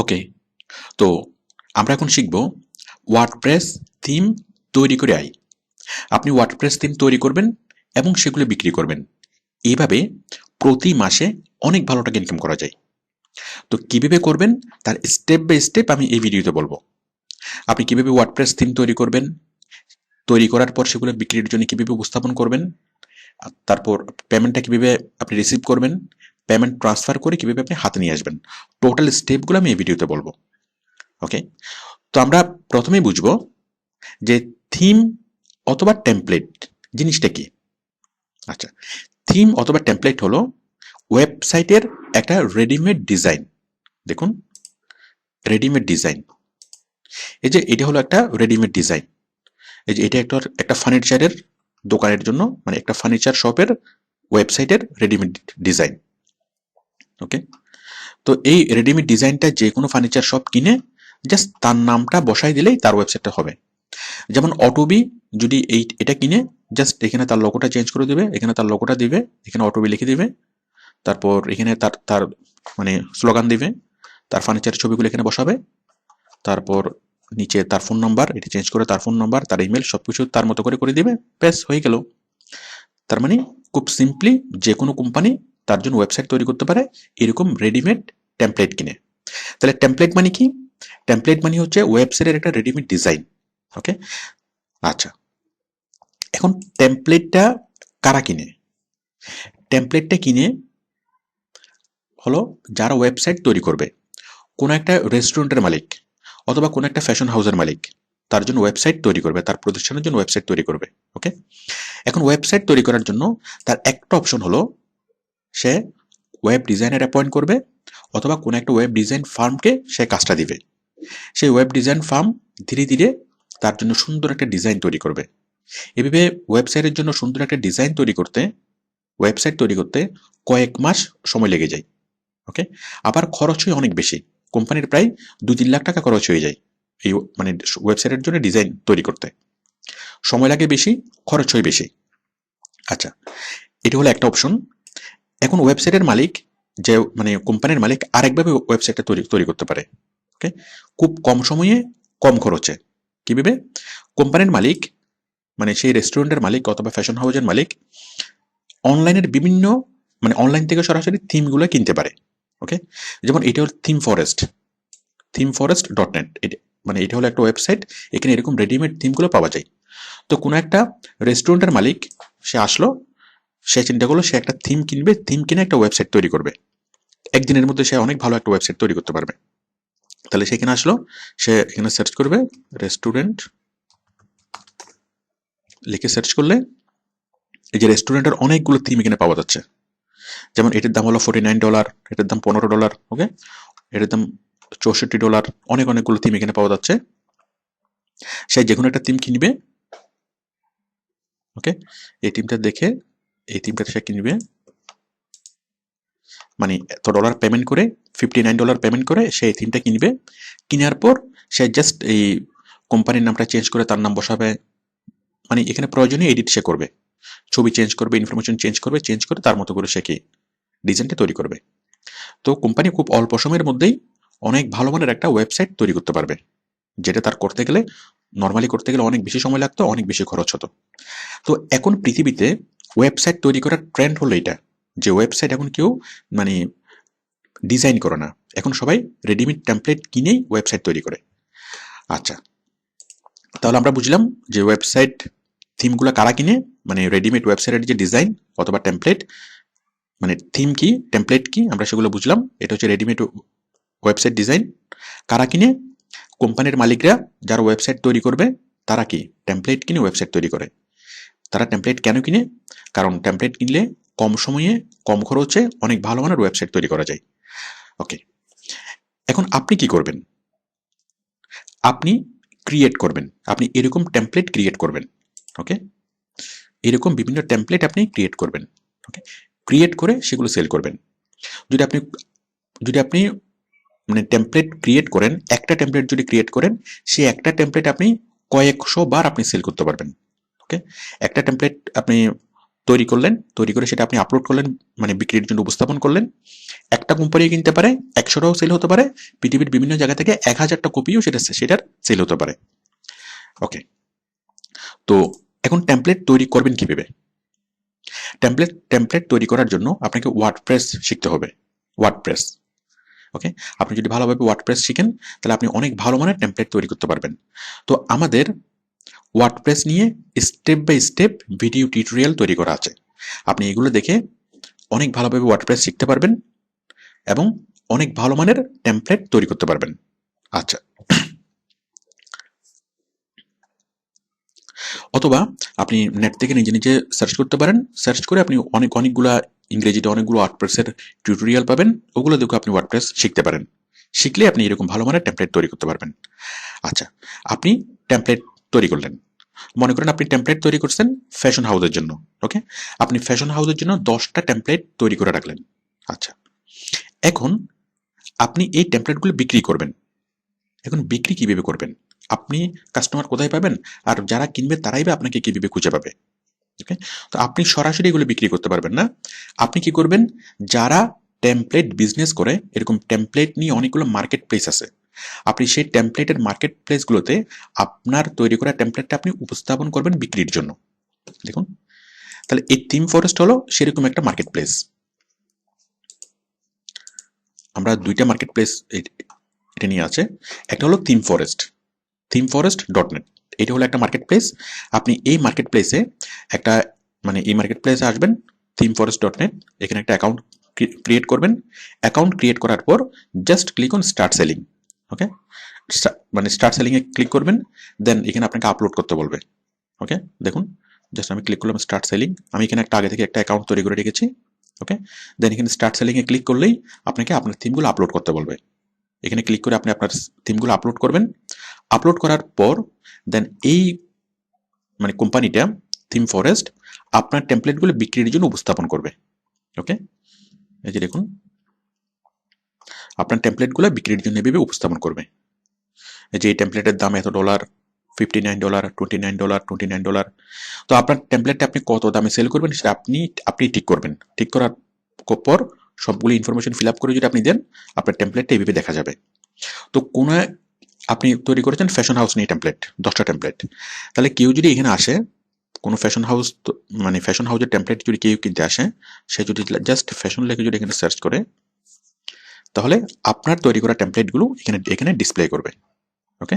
ওকে তো আমরা এখন শিখব ওয়ার্ডপ্রেস থিম তৈরি করে আই আপনি ওয়ার্ডপ্রেস থিম তৈরি করবেন এবং সেগুলো বিক্রি করবেন। এইভাবে প্রতি মাসে অনেক ভালো টাকা ইনকাম করা যায়। তো কীভাবে করবেন? তার স্টেপ বাই স্টেপ আমি এই ভিডিওতে বলব। আপনি কীভাবে ওয়ার্ডপ্রেস থিম তৈরি করবেন? তৈরি করার পর সেগুলো বিক্রির জন্য কীভাবে উপস্থাপন করবেন? তারপর পেমেন্টটা কীভাবে আপনি রিসিভ করবেন? পেমেন্ট ট্রান্সফার করে কীভাবে আপনি হাতে নিয়ে আসবেন। টোটাল স্টেপগুলো আমি এই ভিডিওতে বলব। ওকে তো আমরা প্রথমেই বুঝব যে থিম অথবা টেমপ্লেট জিনিসটা কি। আচ্ছা থিম অথবা টেমপ্লেট হলো ওয়েবসাইটের একটা রেডিমেড ডিজাইন দেখুন রেডিমেড ডিজাইন এই যে এটা হলো একটা রেডিমেড ডিজাইন এই যে এটা একটা একটা ফার্নিচারের দোকানের জন্য মানে একটা ফার্নিচার শপের ওয়েবসাইটের রেডিমেড ডিজাইন ওকে তো এই রেডিমেড ডিজাইনটা যে কোনো ফার্নিচার শপ কিনে জাস্ট তার নামটা বসাই দিলেই তার ওয়েবসাইটটা হবে। যেমন অটোবি যদি এই, এটা কিনে জাস্ট এখানে তার লোগোটা চেঞ্জ করে দেবে, এখানে তার লোগোটা দিবে, এখানে অটোবি লিখে দিবে, তারপর এখানে তার তার মানে স্লোগান দিবে, তার ফার্নিচারের ছবিগুলো এখানে বসাবে, তারপর নিচে তার ফোন নাম্বার এটি চেঞ্জ করে তার ফোন নাম্বার তার ইমেল সব কিছু তার মতো করে করে দিবে, ব্যাস, হয়ে গেল। তার মানে খুব সিম্পলি যে কোনো কোম্পানি তার জন্য ওয়েবসাইট তৈরি করতে পারে। এরকম রেডিমেড টেমপ্লেট কিনে। তাহলে টেমপ্লেট মানে কি? টেমপ্লেট মানে হচ্ছে ওয়েবসাইটের একটা রেডিমেড ডিজাইন ওকে আচ্ছা। এখন টেমপ্লেটটা কারা কিনে? টেমপ্লেটটা কিনে হলো যারা ওয়েবসাইট তৈরি করবে। কোনো একটা রেস্টুরেন্টের মালিক অথবা কোনো একটা ফ্যাশন হাউসের মালিক তার জন্য ওয়েবসাইট তৈরি করবে, তার প্রতিষ্ঠানের জন্য ওয়েবসাইট তৈরি করবে। ওকে এখন ওয়েবসাইট তৈরি করার জন্য তার একটা অপশন হলো সে ওয়েব ডিজাইনার অ্যাপয়েন্ট করবে অথবা কোনো একটা ওয়েব ডিজাইন ফার্মকে সে কাজটা দিবে। সেই ওয়েব ডিজাইন ফার্ম ধীরে ধীরে তার জন্য সুন্দর একটা ডিজাইন তৈরি করবে। এভাবে ওয়েবসাইটের জন্য সুন্দর একটা ডিজাইন তৈরি করতে ওয়েবসাইট তৈরি করতে কয়েক মাস সময় লেগে যায়। ওকে আবার খরচ হয় অনেক বেশি। কোম্পানির প্রায় দু তিন লাখ টাকা খরচ হয়ে যায় এই মানে ওয়েবসাইটের জন্য ডিজাইন তৈরি করতে। সময় লাগে বেশি খরচ হয় বেশি। আচ্ছা এটি হলো একটা অপশন এখন ওয়েবসাইটের মালিক যে মানে কোম্পানির মালিক আরেকভাবে ওয়েবসাইটটা তৈরি তৈরি করতে পারে ওকে খুব কম সময়ে কম খরচে। কীভাবে কোম্পানির মালিক মানে সেই রেস্টুরেন্টের মালিক অথবা ফ্যাশন হাউসের মালিক অনলাইনের বিভিন্ন মানে অনলাইন থেকে সরাসরি থিমগুলো কিনতে পারে ওকে যেমন এটা হল ThemeForest ThemeForest dot net মানে এটা হলো একটা ওয়েবসাইট এখানে এরকম রেডিমেড থিমগুলো পাওয়া যায়। তো কোনো একটা রেস্টুরেন্টের মালিক, সে আসলো সে চিন্তা করল, সে একটা থিম কিনবে থিম কিনে একটা ওয়েবসাইট তৈরি করবে। একদিনের মধ্যে সে অনেক ভালো একটা ওয়েবসাইট তৈরি করতে পারবে। তাহলে সেখানে আসলো, সে এখানে সার্চ করবে রেস্টুরেন্ট লিখে সার্চ করলে এই যে রেস্টুরেন্টের অনেকগুলো থিম এখানে পাওয়া যাচ্ছে। যেমন এটার দাম হলো ফোর্টি নাইন ডলার এটার দাম পনেরো ডলার ওকে এটার দাম চৌষট্টি ডলার অনেক অনেকগুলো থিম এখানে পাওয়া যাচ্ছে। সে যে কোনো একটা থিম কিনবে ওকে এই থিমটা দেখে এই থিমটা সে কিনবে। মানে এত ডলার পেমেন্ট করে ফিফটি নাইন ডলার পেমেন্ট করে সে এই থিমটা কিনবে। কেনার পর সে জাস্ট এই কোম্পানির নামটা চেঞ্জ করে তার নাম বসাবে। মানে এখানে প্রয়োজনীয় এডিট সে করবে। ছবি চেঞ্জ করবে ইনফরমেশন চেঞ্জ করবে চেঞ্জ করে তার মতো করে সে কি ডিজাইনটা তৈরি করবে। তো কোম্পানি খুব অল্প সময়ের মধ্যেই অনেক ভালো মানের একটা ওয়েবসাইট তৈরি করতে পারবে। যেটা তার করতে গেলে নর্মালি করতে গেলে অনেক বেশি সময় লাগতো, অনেক বেশি খরচ হতো। তো এখন পৃথিবীতে ওয়েবসাইট তৈরি করার ট্রেন্ড হলো এটা, যে ওয়েবসাইট এখন কেউ মানে ডিজাইন করে না। এখন সবাই রেডিমেড টেমপ্লেট কিনেই ওয়েবসাইট তৈরি করে। আচ্ছা তাহলে আমরা বুঝলাম যে ওয়েবসাইট থিমগুলো কারা কিনে? মানে রেডিমেড ওয়েবসাইটের যে ডিজাইন অথবা টেমপ্লেট মানে থিম কি টেমপ্লেট কি, আমরা সেগুলো বুঝলাম। এটা হচ্ছে রেডিমেড ওয়েবসাইট ডিজাইন কারা কিনে? কোম্পানির মালিকরা যারা ওয়েবসাইট তৈরি করবে, তারা কি? টেমপ্লেট কিনে ওয়েবসাইট তৈরি করে। তারা টেমপ্লেট কেন কিনে? কারণ টেমপ্লেট কিনলে কম সময়ে, কম খরচে অনেক ভালো মানের ওয়েবসাইট তৈরি করা যায়। ওকে এখন আপনি কি করবেন? আপনি ক্রিয়েট করবেন। আপনি এরকম টেমপ্লেট ক্রিয়েট করবেন। ওকে এরকম বিভিন্ন টেমপ্লেট আপনি ক্রিয়েট করবেন। ওকে ক্রিয়েট করে সেগুলো সেল করবেন। যদি আপনি যদি আপনি মানে টেমপ্লেট ক্রিয়েট করেন, একটা টেমপ্লেট যদি ক্রিয়েট করেন সেই একটা টেমপ্লেট আপনি কয়েকশো বার আপনি সেল করতে পারবেন। ওকে একটা টেমপ্লেট আপনি তৈরি করলেন, তৈরি করে সেটা আপনি আপলোড করলেন মানে বিক্রির জন্য উপস্থাপন করলেন। একটা কোম্পানি কিনতে পারে, একশোটাও সেল হতে পারে, পৃথিবীর বিভিন্ন জায়গা থেকে এক হাজারটা কপিও সেটা সেটার সেল হতে পারে। ওকে তো এখন টেমপ্লেট তৈরি করবেন কীভাবে? টেমপ্লেট টেমপ্লেট তৈরি করার জন্য আপনাকে ওয়ার্ডপ্রেস শিখতে হবে ওয়ার্ডপ্রেস ওকে আপনি যদি ভালোভাবে ওয়ার্ডপ্রেস শিখেন, তাহলে আপনি অনেক ভালো মানের টেমপ্লেট তৈরি করতে পারবেন। তো আমাদের ওয়ার্ডপ্রেস নিয়ে step by step video tutorial তৈরি করা আছে। আপনি এগুলো দেখে অনেক ভালোভাবে ওয়ার্ডপ্রেস শিখতে পারবেন এবং অনেক ভালো মানের টেমপ্লেট তৈরি করতে পারবেন। আচ্ছা। অথবা আপনি নেট থেকে নিজে নিজে সার্চ করতে পারেন। সার্চ করে আপনি অনেক, অনেকগুলা ইংরেজিতে অনেকগুলো ওয়ার্ডপ্রেসের টিউটোরিয়াল পাবেন। ওগুলো দেখে আপনি ওয়ার্ডপ্রেস শিখতে পারেন। শিখলে আপনি এরকম ভালো মানের টেমপ্লেট তৈরি করতে পারবেন। আচ্ছা আপনি টেমপ্লেট তৈরি করলেন। মনে করেন আপনি টেমপ্লেট তৈরি করছেন ফ্যাশন হাউসের জন্য ওকে আপনি ফ্যাশন হাউসের জন্য দশটা টেমপ্লেট তৈরি করে রাখলেন। আচ্ছা এখন আপনি এই টেমপ্লেটগুলো বিক্রি করবেন। এখন বিক্রি কীভাবে করবেন? আপনি কাস্টমার কোথায় পাবেন? আর যারা কিনবে তারাই বা আপনাকে কীভাবে খুঁজে পাবে? ওকে তো আপনি সরাসরি এগুলো বিক্রি করতে পারবেন না। আপনি কি করবেন? যারা টেমপ্লেট বিজনেস করে, এরকম টেমপ্লেট নিয়ে অনেকগুলো মার্কেট প্লেস আছে আপনি সেই টেমপ্লেটের মার্কেট প্লেসগুলোতে আপনার তৈরি করা টেমপ্লেটটা আপনি উপস্থাপন করবেন বিক্রির জন্য। দেখুন। তাহলে এই থিম ফরেস্ট হলো সেরকম একটা মার্কেট প্লেস আমরা দুইটা মার্কেট প্লেস এটা নিয়ে আছে। একটা হলো ThemeForest ThemeForest dot net এটা হলো একটা মার্কেট প্লেস আপনি এই মার্কেট প্লেসে একটা মানে এই মার্কেট প্লেসে আসবেন থিম ফরেস্ট ডট নেট এখানে একটা অ্যাকাউন্ট ক্রিয়েট করবেন। অ্যাকাউন্ট ক্রিয়েট করার পর just click on start selling okay মানে স্টার্ট সেলিংয়ে ক্লিক করবেন দেন এখানে আপনাকে আপলোড করতে বলবে। ওকে দেখুন জাস্ট আমি ক্লিক করলাম স্টার্ট সেলিং আমি এখানে একটা আগে থেকে একটা অ্যাকাউন্ট তৈরি করে রেখেছি। ওকে দেন এখানে স্টার্ট সেলিংয়ে ক্লিক করলেই আপনাকে আপনার থিমগুলো আপলোড করতে বলবে। এখানে ক্লিক করে আপনি আপনার থিমগুলো আপলোড করবেন। আপলোড করার পর দেন এই মানে কোম্পানিটা থিম ফরেস্ট আপনার টেমপ্লেটগুলো বিক্রির জন্য উপস্থাপন করবে। ওকে এই যে দেখুন আপনার টেমপ্লেটগুলো বিক্রির জন্য এভাবে উপস্থাপন করবে। যে এই টেমপ্লেটের দাম এত dollar fifty nine dollar twenty nine dollar twenty nine dollar তো আপনার টেমপ্লেটটা আপনি কত দামে সেল করবেন সেটা আপনি আপনি ঠিক করবেন। ঠিক করার পর সবগুলো ইনফরমেশন ফিল আপ করে যদি আপনি দেন, আপনার টেমপ্লেটটা এইভাবে দেখা যাবে। তো কোনো আপনি তৈরি করেছেন ফ্যাশন হাউস নিয়ে টেমপ্লেট দশটা টেমপ্লেট তাহলে কেউ যদি এখানে আসে, কোনো ফ্যাশন হাউস মানে ফ্যাশন হাউসের টেমপ্লেট যদি কেউ কিনতে আসে, সে যদি জাস্ট ফ্যাশন লেখে যদি এখানে সার্চ করে তাহলে আপনার তৈরি করা টেমপ্লেটগুলো এখানে এখানে ডিসপ্লে করবে ওকে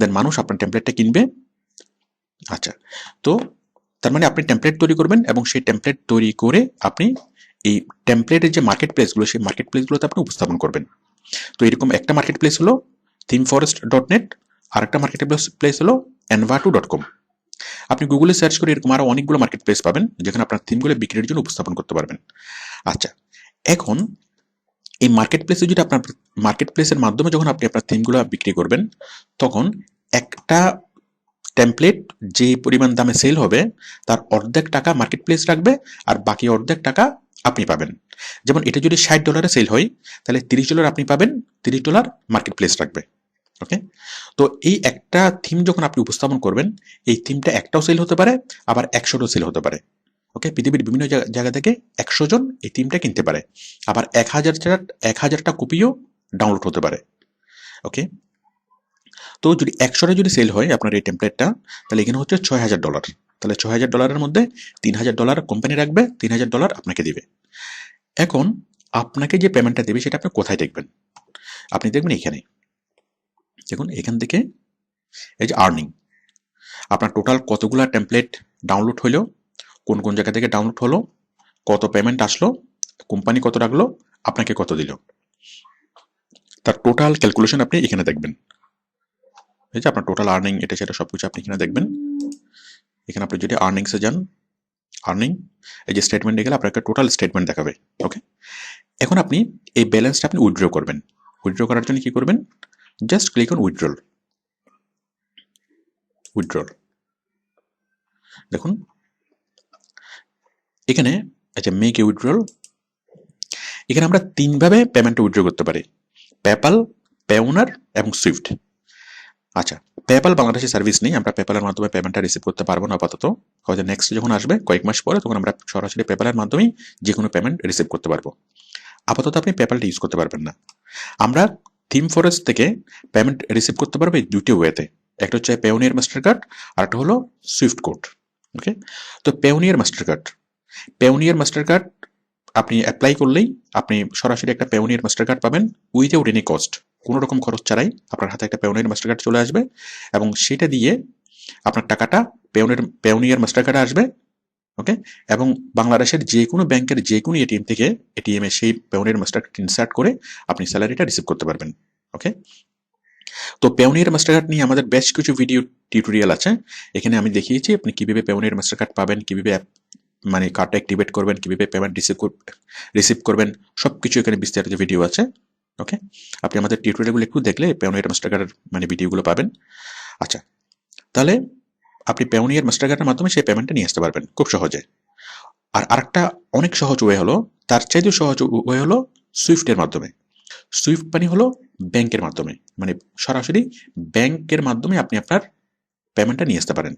দেন মানুষ আপনার টেমপ্লেটটা কিনবে। আচ্ছা তো তার মানে আপনি টেমপ্লেট তৈরি করবেন এবং সেই টেমপ্লেট তৈরি করে আপনি এই টেমপ্লেটের যে মার্কেট প্লেসগুলো সেই মার্কেট প্লেসগুলোতে আপনি উপস্থাপন করবেন। তো এরকম একটা মার্কেট প্লেস হলো থিম ফরেস্ট ডট নেট আর একটা মার্কেট প্লেস হলো এনভাটু ডট কম আপনি গুগলে সার্চ করে এরকম আরও অনেকগুলো মার্কেট প্লেস পাবেন, যেখানে আপনার থিমগুলো বিক্রির জন্য উপস্থাপন করতে পারবেন। আচ্ছা এখন এই মার্কেট প্লেসে যদি আপনার মার্কেট প্লেসের মাধ্যমে যখন আপনি আপনার থিমগুলো বিক্রি করবেন, তখন একটা টেমপ্লেট যে পরিমাণ দামে সেল হবে, তার অর্ধেক টাকা মার্কেট প্লেস রাখবে আর বাকি অর্ধেক টাকা আপনি পাবেন। যেমন এটা যদি ষাট ডলারে সেল হয়, তাহলে তিরিশ ডলার আপনি পাবেন, তিরিশ ডলার মার্কেট প্লেস রাখবে। ওকে তো এই একটা থিম যখন আপনি উপস্থাপন করবেন, এই থিমটা একটাও সেল হতে পারে, আবার একশোটাও সেল হতে পারে। ওকে? পৃথিবীর বিভিন্ন জায়গা থেকে একশো জন এই থিমটা কিনতে পারে। আবার এক হাজার এক হাজারটা কপিও ডাউনলোড হতে পারে। ওকে? তো যদি একশোটা যদি সেল হয় আপনার এই টেমপ্লেটটা তাহলে এখানে হচ্ছে ছয় হাজার ডলার তাহলে ছয় হাজার ডলারের মধ্যে তিন হাজার ডলার কোম্পানি রাখবে, তিন হাজার ডলার আপনাকে দিবে। এখন আপনাকে যে পেমেন্টটা দেবে, সেটা আপনি কোথায় দেখবেন? আপনি দেখবেন এখানে। দেখুন, এখান থেকে এই যে আর্নিং আপনার টোটাল কতগুলো টেমপ্লেট ডাউনলোড হলো কোন কোন জায়গা থেকে ডাউনলোড হলো, কত পেমেন্ট আসলো কোম্পানি কত রাখল, আপনাকে কত দিল। তার টোটাল ক্যালকুলেশন আপনি এখানে দেখবেন। ঠিক আছে আপনার টোটাল আর্নিং এটা সেটা সব কিছু আপনি এখানে দেখবেন। এখানে আপনি যদি আর্নিংসে যান আর্নিং এই যে স্টেটমেন্টে গেলে আপনাকে টোটাল স্টেটমেন্ট দেখাবে ওকে এখন আপনি এই ব্যালেন্সটা আপনি উইথড্র করবেন। উইথড্র করার জন্য কি করবেন? Just click on withdrawal withdrawal দেখুন এখানে আচ্ছা মেক এ উইথড্রল এখানে আমরা তিনভাবে পেমেন্ট উইথড্র করতে পারি। পেপাল পেওনার এবং সুইফট আচ্ছা পেপাল বাংলাদেশে সার্ভিস নেই, আমরা পেপালের মাধ্যমে পেমেন্টটা রিসিভ করতে পারব না আপাতত। হয়তো নেক্সট যখন আসবে, কয়েক মাস পরে, তখন আমরা সরাসরি পেপালের মাধ্যমেই যে কোনো পেমেন্ট রিসিভ করতে পারব। আপাতত আপনি পেপ্যালটা ইউজ করতে পারবেন না। আমরা থিম ফরেস্ট থেকে পেমেন্ট রিসিভ করতে পারব এই দুটি ওয়েতে একটা হচ্ছে পেওনিয়ার মাস্টার কার্ড আর একটা হলো সুইফট কোড ওকে তো Payoneer Mastercard Payoneer Mastercard আপনি অ্যাপ্লাই করলেই আপনি সরাসরি একটা পেওনিয়ার মাস্টার কার্ড পাবেন উইথআউট এনি কস্ট কোনো রকম খরচ ছাড়াই আপনার হাতে একটা পেওনিয়ার মাস্টার কার্ড চলে আসবে এবং সেটা দিয়ে আপনার টাকাটা পেওনের পেওনিয়ার মাস্টার কার্ডে আসবে ওকে এবং বাংলাদেশের যে কোনো ব্যাংকের যে কোনো এটিএম থেকে এটিএম সেই পেওনিয়ার মাস্টার কার্ড ইনসার্ট করে আপনি স্যালারিটা রিসিভ করতে পারবেন ওকে তো পেওনিয়ার মাস্টার কার্ড নিয়ে আমাদের বেশ কিছু ভিডিও টিউটোরিয়াল আছে। এখানে আমি দেখিয়েছি আপনি কীভাবে পেওনিয়ার মাস্টার কার্ড পাবেন, কীভাবে মানে কার্ডটা অ্যাক্টিভেট করবেন, কীভাবে পেমেন্ট রিসিভ রিসিভ করবেন সব কিছু এখানে বিস্তারিত ভিডিও আছে ওকে আপনি আমাদের টিউটোরিয়ালগুলো একটু দেখলে পেওনিয়ার মাস্টার কার্ডের মানে ভিডিওগুলো পাবেন। আচ্ছা তাহলে আপনি পেওনিয়ার মাস্টার কার্ডের মাধ্যমে সেই পেমেন্টটা নিয়ে আসতে পারবেন, খুব সহজে। আর আরেকটা অনেক সহজ ওয়ে হলো, তার চাইতেও সহজ ওয়ে হলো সুইফটের মাধ্যমে। সুইফট মানে হলো ব্যাংকের মাধ্যমে মানে সরাসরি ব্যাংকের মাধ্যমে আপনি আপনার পেমেন্টটা নিয়ে আসতে পারেন।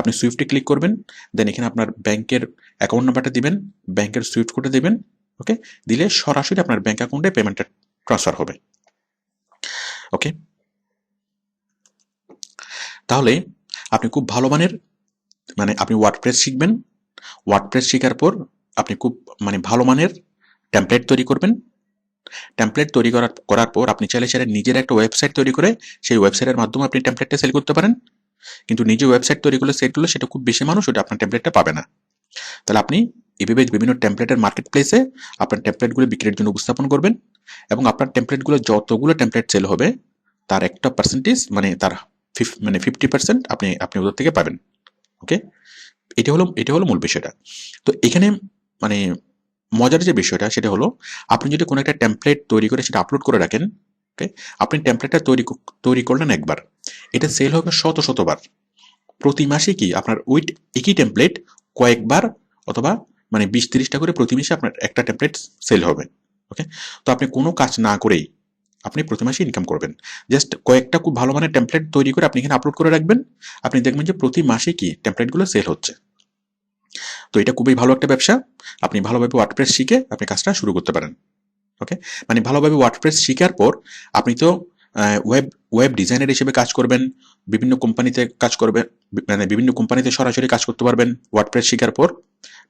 আপনি সুইফটে ক্লিক করবেন দেন এখানে আপনার ব্যাংকের অ্যাকাউন্ট নাম্বারটা দিবেন, ব্যাংকের সুইফট কোডটা দিবেন ওকে দিলে সরাসরি আপনার ব্যাংক অ্যাকাউন্টে পেমেন্টটা ট্রান্সফার হবে ওকে তাহলে আপনি খুব ভালো মানের মানে আপনি ওয়ার্ডপ্রেস শিখবেন। ওয়ার্ডপ্রেস শেখার পর আপনি খুব মানে ভালো মানের টেমপ্লেট তৈরি করবেন। টেমপ্লেট তৈরি করার করার পর আপনি চাইলে চাইলে নিজের একটা ওয়েবসাইট তৈরি করে সেই ওয়েবসাইটের মাধ্যমে আপনি টেমপ্লেটটা সেল করতে পারেন। কিন্তু নিজে ওয়েবসাইট তৈরি করলে সেট করলে সেটা খুব বেশি মানুষ ওটা আপনার টেমপ্লেটটা পাবে না। তাহলে আপনি এভাবে বিভিন্ন টেমপ্লেটের মার্কেট প্লেসে আপনার টেমপ্লেটগুলো বিক্রির জন্য উপস্থাপন করবেন এবং আপনার টেমপ্লেটগুলো যতগুলো টেমপ্লেট সেল হবে, তার একটা পার্সেন্টেজ মানে তার মানে ফিফটি পার্সেন্ট আপনি আপনি ওদের থেকে পাবেন। ওকে এটা হলো এটা হলো মূল বিষয়টা। তো এখানে মানে মজার যে বিষয়টা, সেটা হলো আপনি যদি কোনো একটা টেমপ্লেট তৈরি করে সেটা আপলোড করে রাখেন ওকে? আপনি টেমপ্লেটটা তৈরি তৈরি করলেন একবার। এটা সেল হবে শত শতবার প্রতি মাসে কি আপনার ওই একই টেমপ্লেট কয়েকবার অথবা মানে বিশ তিরিশটা করে প্রতি মাসে আপনার একটা টেমপ্লেট সেল হবে, ওকে? তো আপনি কোনো কাজ না করেই আপনি প্রতি মাসে ইনকাম করবেন। জাস্ট কয়েকটা খুব ভালো মানের টেমপ্লেট তৈরি করে আপনি এখানে আপলোড করে রাখবেন। আপনি দেখবেন যে প্রতি মাসে কি টেমপ্লেটগুলো সেল হচ্ছে। তো এটা খুবই ভালো একটা ব্যবসা। আপনি ভালোভাবে ওয়ার্ডপ্রেস শিখে আপনি কাজটা শুরু করতে পারেন। ওকে মানে ভালোভাবে ওয়ার্ডপ্রেস শেখার পর আপনি তো ওয়েব ওয়েব ডিজাইনার হিসেবে কাজ করবেন, বিভিন্ন কোম্পানিতে কাজ করবেন মানে বিভিন্ন কোম্পানিতে সরাসরি কাজ করতে পারবেন ওয়ার্ডপ্রেস শেখার পর।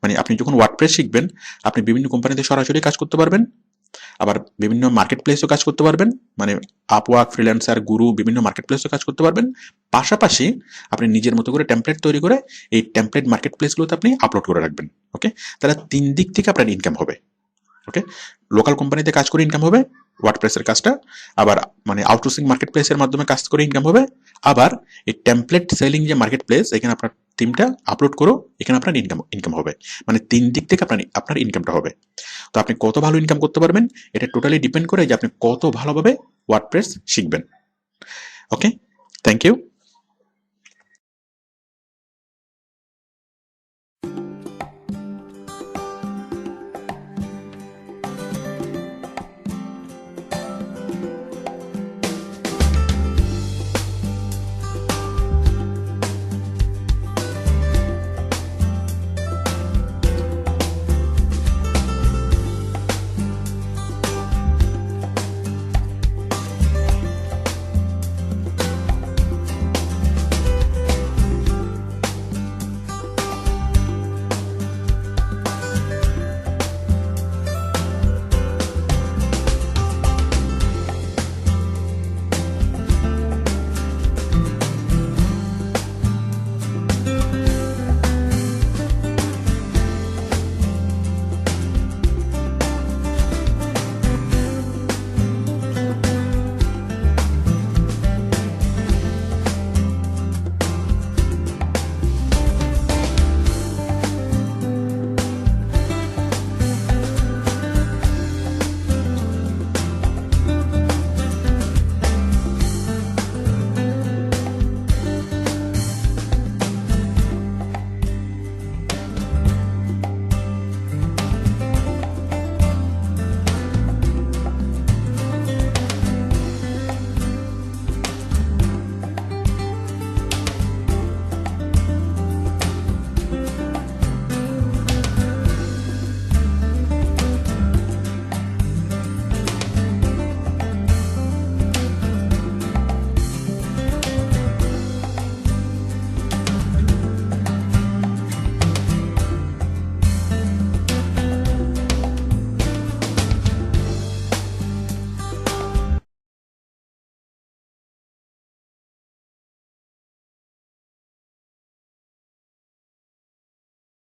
মানে আপনি যখন ওয়ার্ডপ্রেস শিখবেন, আপনি বিভিন্ন কোম্পানিতে সরাসরি কাজ করতে পারবেন, আবার বিভিন্ন মার্কেট প্লেসও কাজ করতে পারবেন মানে আপওয়ার্ক ফ্রিল্যান্সার গুরু বিভিন্ন মার্কেট প্লেসও কাজ করতে পারবেন। পাশাপাশি আপনি নিজের মতো করে টেমপ্লেট তৈরি করে এই টেমপ্লেট মার্কেট প্লেসগুলোতে আপনি আপলোড করে রাখবেন ওকে তাহলে তিন দিক থেকে আপনার ইনকাম হবে। ওকে লোকাল কোম্পানিতে কাজ করে ইনকাম হবে ওয়ার্ডপ্রেসের কাজটা, আবার মানে আউটসোর্সিং মার্কেট প্লেসের মাধ্যমে কাজ করে ইনকাম হবে, আবার এই টেমপ্লেট সেলিং যে মার্কেট প্লেস এখানে আপনার টিমটা আপলোড করো, এখানে আপনার ইনকাম ইনকাম হবে। মানে তিন দিক থেকে আপনার আপনার ইনকামটা হবে। তো আপনি কত ভালো ইনকাম করতে পারবেন, এটা টোটালি ডিপেন্ড করে যে আপনি কত ভালোভাবে ওয়ার্ডপ্রেস শিখবেন। Okay thank you